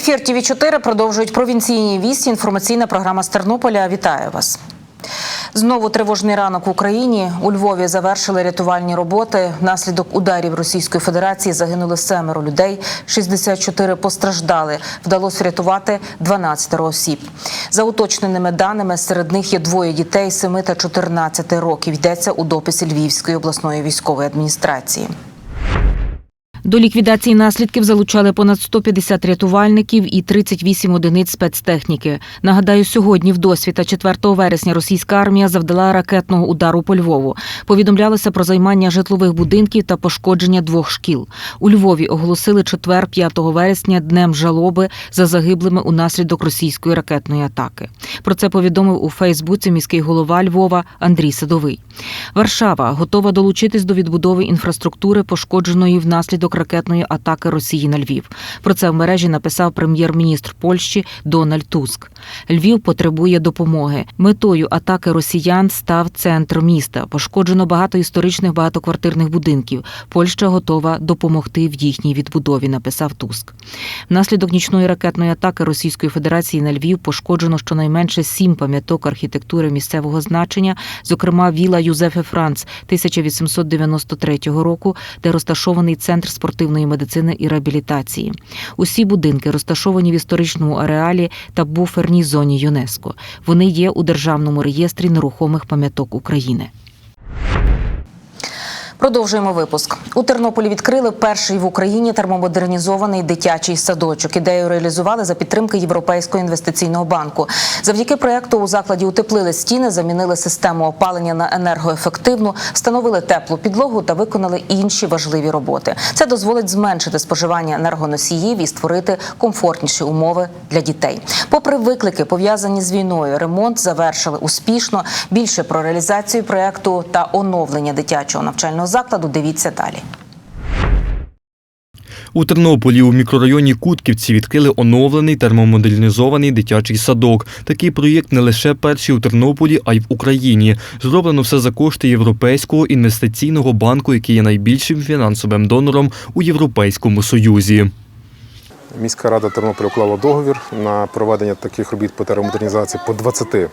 Ефір ТВ 4 продовжують провінційні вісті. Інформаційна програма з Тернополя. Вітаю вас. Знову тривожний ранок в Україні. У Львові завершили рятувальні роботи. Внаслідок ударів Російської Федерації загинули семеро людей, 64 постраждали. Вдалося врятувати 12 осіб. За уточненими даними, серед них є двоє дітей 7 та 14 років. Йдеться у дописі Львівської обласної військової адміністрації. До ліквідації наслідків залучали понад 150 рятувальників і 38 одиниць спецтехніки. Нагадаю, сьогодні в досвіта 4 вересня російська армія завдала ракетного удару по Львову. Повідомлялося про займання житлових будинків та пошкодження двох шкіл. У Львові оголосили четвер 5 вересня днем жалоби за загиблими унаслідок російської ракетної атаки. Про це повідомив у Фейсбуці міський голова Львова Андрій Садовий. Варшава готова долучитись до відбудови інфраструктури, пошкодженої внаслідок ракетної атаки Росії на Львів. Про це в мережі написав прем'єр-міністр Польщі Дональд Туск. Львів потребує допомоги. Метою атаки росіян став центр міста. Пошкоджено багато історичних багатоквартирних будинків. Польща готова допомогти в їхній відбудові. Написав Туск. Внаслідок нічної ракетної атаки Російської Федерації на Львів пошкоджено щонайменше сім пам'яток архітектури місцевого значення, зокрема віла Юзефе Франц 1893 року, де розташований центр спортивної медицини і реабілітації. Усі будинки розташовані в історичному ареалі та буферній зоні ЮНЕСКО. Вони є у державному реєстрі нерухомих пам'яток України. Продовжуємо випуск. У Тернополі відкрили перший в Україні термомодернізований дитячий садочок. Ідею реалізували за підтримки Європейського інвестиційного банку. Завдяки проекту у закладі утеплили стіни, замінили систему опалення на енергоефективну, встановили теплу підлогу та виконали інші важливі роботи. Це дозволить зменшити споживання енергоносіїв і створити комфортніші умови для дітей. Попри виклики, пов'язані з війною, ремонт завершили успішно. Більше про реалізацію проекту та оновлення дитячого навчального закладу дивіться далі. У Тернополі у мікрорайоні Кутківці відкрили оновлений термомодернізований дитячий садок. Такий проєкт не лише перший у Тернополі, а й в Україні. Зроблено все за кошти Європейського інвестиційного банку, який є найбільшим фінансовим донором у Європейському Союзі. Міська рада Тернополя уклала договір на проведення таких робіт по термомодернізації по 20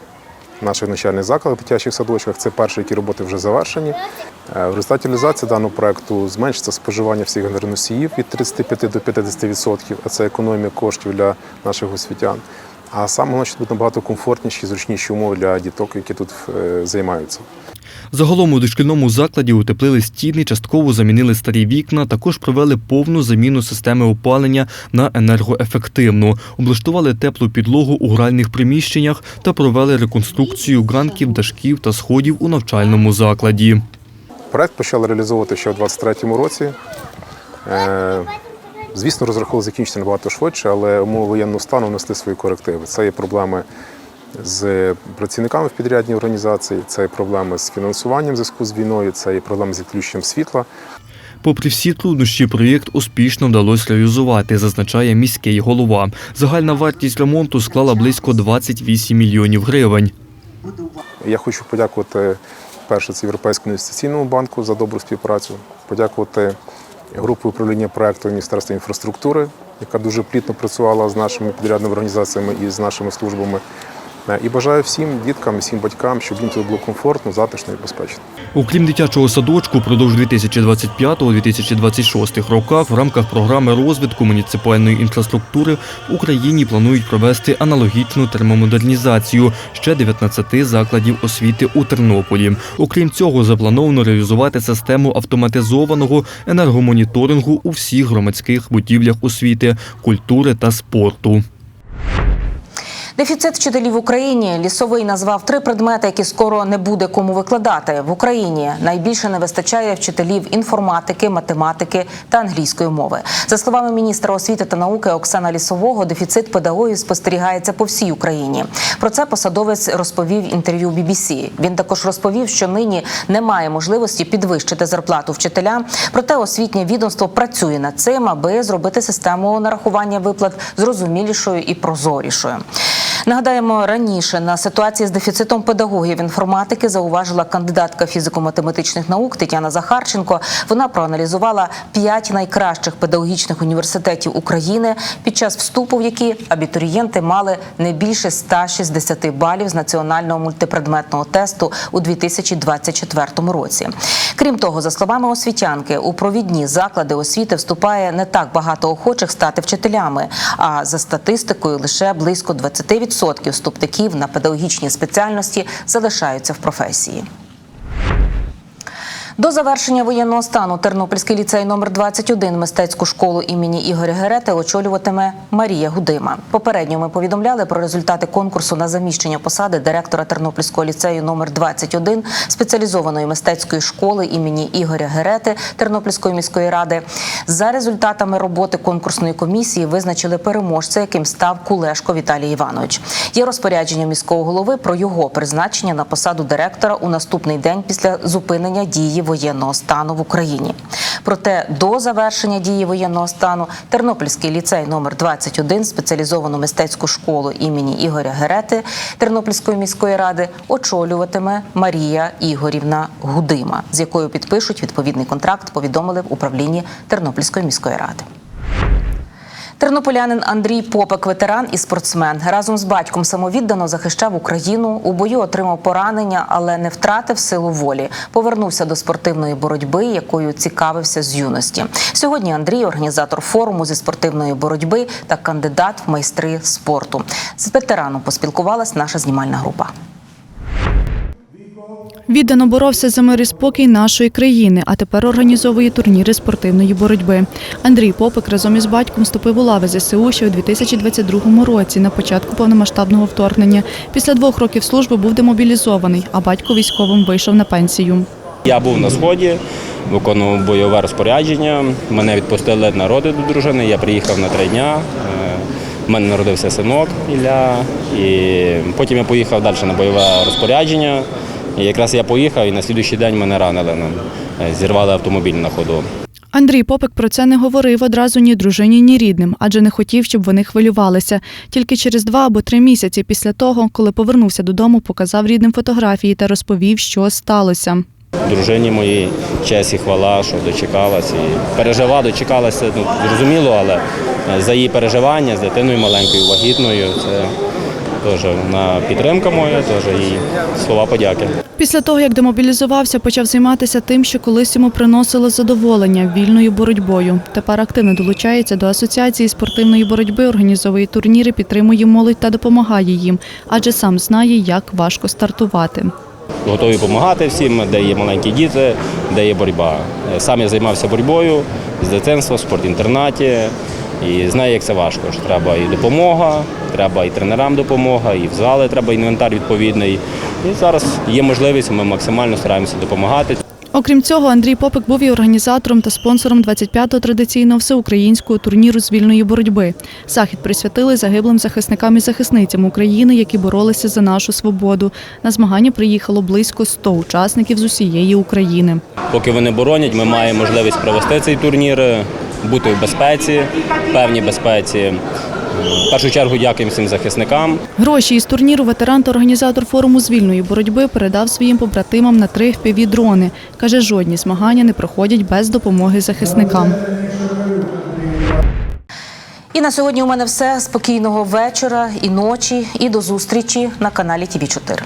наших навчальних закладах, дитячих садочках. Це перші, які роботи вже завершені. Е, В результаті реалізації даного проекту зменшиться споживання всіх енергоносіїв від 35 до 50%, а це економія коштів для наших освітян. А саме що будуть набагато комфортніші, зручніші умови для діток, які тут е, займаються. Загалом у дошкільному закладі утеплили стіни, частково замінили старі вікна, також провели повну заміну системи опалення на енергоефективну, облаштували теплу підлогу у гральних приміщеннях та провели реконструкцію ганків, дашків та сходів у навчальному закладі. Проект почали реалізовувати ще у 2023 році. Звісно, розраховували закінчити набагато швидше, але умови воєнного стану внесли свої корективи. Це є проблеми з працівниками в підрядній організації, це є проблеми з фінансуванням в зв'язку з війною, це є проблеми з відключенням світла. Попри всі труднощі, проєкт успішно вдалося реалізувати, зазначає міський голова. Загальна вартість ремонту склала близько 28 мільйонів гривень. Я хочу подякувати перше це Європейському інвестиційному банку за добру співпрацю, подякувати групі управління проекту Міністерства інфраструктури, яка дуже плітно працювала з нашими підрядними організаціями і з нашими службами. І бажаю всім діткам, всім батькам, щоб їм тут було комфортно, затишно і безпечно. Окрім дитячого садочку, впродовж 2025-2026 роках в рамках програми розвитку муніципальної інфраструктури в Україні планують провести аналогічну термомодернізацію ще 19 закладів освіти у Тернополі. Окрім цього, заплановано реалізувати систему автоматизованого енергомоніторингу у всіх громадських будівлях освіти, культури та спорту. Дефіцит вчителів в Україні лісовий назвав три предмети, які скоро не буде кому викладати в Україні. Найбільше не вистачає вчителів інформатики, математики та англійської мови. За словами міністра освіти та науки Оксана Лісового, дефіцит педагогів спостерігається по всій Україні. Про це посадовець розповів інтерв'ю BBC. Він також розповів, що нині немає можливості підвищити зарплату вчителям. Проте освітнє відомство працює над цим, аби зробити систему нарахування виплат зрозумілішою і прозорішою. Нагадаємо, раніше на ситуації з дефіцитом педагогів інформатики зауважила кандидатка фізико-математичних наук Тетяна Захарченко. Вона проаналізувала п'ять найкращих педагогічних університетів України, під час вступу в які абітурієнти мали не більше 160 балів з національного мультипредметного тесту у 2024 році. Крім того, за словами освітянки, у провідні заклади освіти вступає не так багато охочих стати вчителями. А за статистикою, лише близько 20% вступників на педагогічні спеціальності залишаються в професії. До завершення воєнного стану Тернопільський ліцей номер 21 мистецьку школу імені Ігоря Герети очолюватиме Марія Гудима. Попередньо ми повідомляли про результати конкурсу на заміщення посади директора Тернопільського ліцею номер 21 спеціалізованої мистецької школи імені Ігоря Герети Тернопільської міської ради. За результатами роботи конкурсної комісії визначили переможця, яким став Кулешко Віталій Іванович. Є розпорядження міського голови про його призначення на посаду директора у наступний день після зупинення дії воєнного стану в Україні. Проте до завершення дії воєнного стану Тернопільський ліцей номер 21 спеціалізовану мистецьку школу імені Ігоря Герети Тернопільської міської ради очолюватиме Марія Ігорівна Гудима, з якою підпишуть відповідний контракт. Повідомили в управлінні Тернопільської міської ради. Тернополянин Андрій Попек, ветеран і спортсмен, разом з батьком самовіддано захищав Україну. У бою отримав поранення, але не втратив силу волі. Повернувся до спортивної боротьби, якою цікавився з юності. Сьогодні Андрій організатор форуму зі спортивної боротьби та кандидат в майстри спорту. З ветераном поспілкувалась наша знімальна група. Віддано боровся за мир і спокій нашої країни, а тепер організовує турніри спортивної боротьби. Андрій Попик разом із батьком вступив у лави ЗСУ ще у 2022 році на початку повномасштабного вторгнення. Після двох років служби був демобілізований, а батько військовим вийшов на пенсію. Я був на сході, виконував бойове розпорядження. Мене відпустили на роди до дружини. Я приїхав на три дня. У мене народився синок Ілля. І потім я поїхав далі на бойове розпорядження. І якраз я поїхав, і на слідуючий день мене ранили. ну, Зірвали автомобіль на ходу. Андрій Попик про це не говорив одразу ні дружині, ні рідним, адже не хотів, щоб вони хвилювалися. Тільки через два або три місяці після того, коли повернувся додому, показав рідним фотографії та розповів, що сталося. Дружині моїй честь і хвала, що дочекалась. І пережива, дочекалася, ну, зрозуміло, але за її переживання з дитиною маленькою, вагітною, це теж підтримка моя, теж їй слова подяки. Після того, як демобілізувався, почав займатися тим, що колись йому приносило задоволення вільною боротьбою. Тепер активно долучається до асоціації спортивної боротьби, організовує турніри, підтримує молодь та допомагає їм, адже сам знає, як важко стартувати. Готові допомагати всім, де є маленькі діти, де є боротьба. Сам я займався боротьбою з дитинства, в спортінтернаті. І знаю, як це важко. що Треба і допомога, треба і тренерам допомога, і в зали треба інвентар відповідний. І зараз є можливість, ми максимально стараємося допомагати. Окрім цього, Андрій Попик був і організатором та спонсором 25-го традиційного всеукраїнського турніру з вільної боротьби. Захід присвятили загиблим захисникам і захисницям України, які боролися за нашу свободу. На змагання приїхало близько 100 учасників з усієї України. Поки вони боронять, ми маємо можливість провести цей турнір, бути в безпеці, певній безпеці. В першу чергу дякуємо всім захисникам. Гроші із турніру ветеран та організатор форуму з вільної боротьби передав своїм побратимам на три fpv дрони. Каже, жодні змагання не проходять без допомоги захисникам. І на сьогодні у мене все. Спокійного вечора і ночі, і до зустрічі на каналі ТВ 4